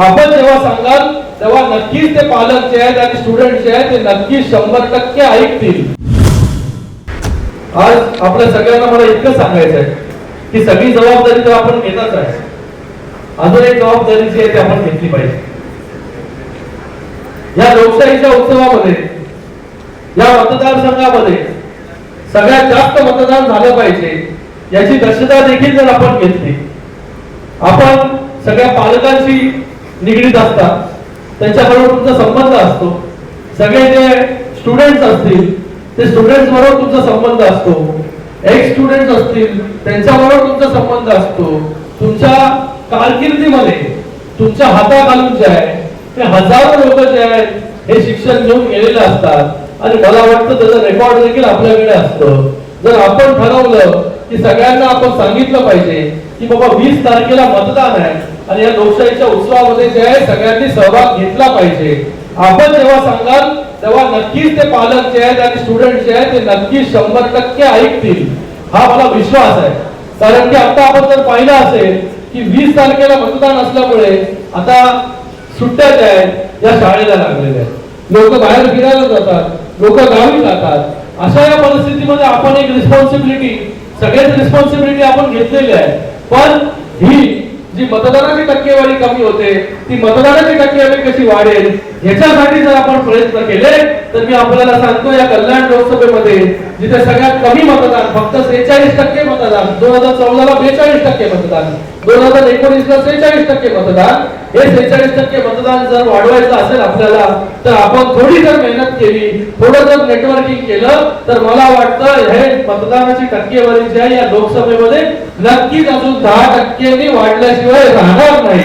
आपण जेव्हा सांगाल तेव्हा नक्कीच ते पालक जे आहेत आणि स्टुडंट जे आहेत ते नक्कीच शंभर टक्के ऐकतील. आज आपल्या सगळ्यांना मला इतकं सांगायचं आहे की सगळी जबाबदारी तर आपण घेतच आहे. अजून एक जबाबदारी जी आहे ती आपण घेतली पाहिजे. या लोकशाहीच्या उत्सवामध्ये या मतदारसंघामध्ये सगळ्यात जास्त मतदान झालं पाहिजे याची दक्षता देखील जर आपण घेतली आपण सगळ्या पालकांशी निगडीत असतात. त्यांच्याबरोबर तुमचा संबंध असतो. सगळे जे स्टुडंट असतील ते स्टुडंट बरोबर तुमचा संबंध असतो. एक स्टुडंट असतील त्यांच्याबरोबर तुमचा संबंध असतो. तुमच्या कारकिर्दीमध्ये तुमच्या हाताखालून जे आहे ते हजारो लोक जे आहेत हे शिक्षण घेऊन गेलेले असतात. आणि मला वाटतं त्याचं रेकॉर्ड देखील आपल्याकडे असतं. जर आपण ठरवलं की सगळ्यांना आपण सांगितलं पाहिजे की बाबा वीस तारखेला मतदान आहे आणि या लोकशाहीच्या उत्सवामध्ये जे आहे सगळ्यांनी सहभाग घेतला पाहिजे. आपण जेव्हा सांगाल तेव्हा नक्कीच ते पालक जे आहेत आणि स्टुडंट जे आहेत ते नक्कीच शंभर टक्के ऐकतील. हा मला विश्वास आहे. कारण की आता आपण जर पाहिलं असेल की वीस तारखेला मतदान असल्यामुळे आता सुट्ट्या ज्या आहेत या शाळेला लागलेल्या आहेत. लोक बाहेर फिरायला जातात लोक गावी जातात. अशा या परिस्थितीमध्ये आपण एक रिस्पॉन्सिबिलिटी सगळ्याच रिस्पॉन्सिबिलिटी आपण घेतलेली आहे. पण ही जी मतदानाची टक्केवारी कमी होते ती मतदानाची टक्केवारी कशी वाढेल ह्याच्यासाठी जर आपण प्रयत्न केले तर मी आपल्याला सांगतो या कल्याण लोकसभेमध्ये जिथे सगळ्यात कमी मतदान फक्त सेहेचाळीस टक्के मतदान दोन हजार चौदाला बेचाळीस टक्के मतदान. दोन हजार एकोणीसला सेहेचाळीस टक्के मतदान. हे सेहेचाळीस टक्के मतदान जर वाढवायचं असेल आपल्याला तर आपण थोडी जर मेहनत केली थोडं जर नेटवर्किंग केलं तर मला वाटतं हे मतदानाची टक्केवारी जी आहे या लोकसभेमध्ये. नक्कीच अजून दहा टक्क्यांनी वाढल्याशिवाय राहणार नाही.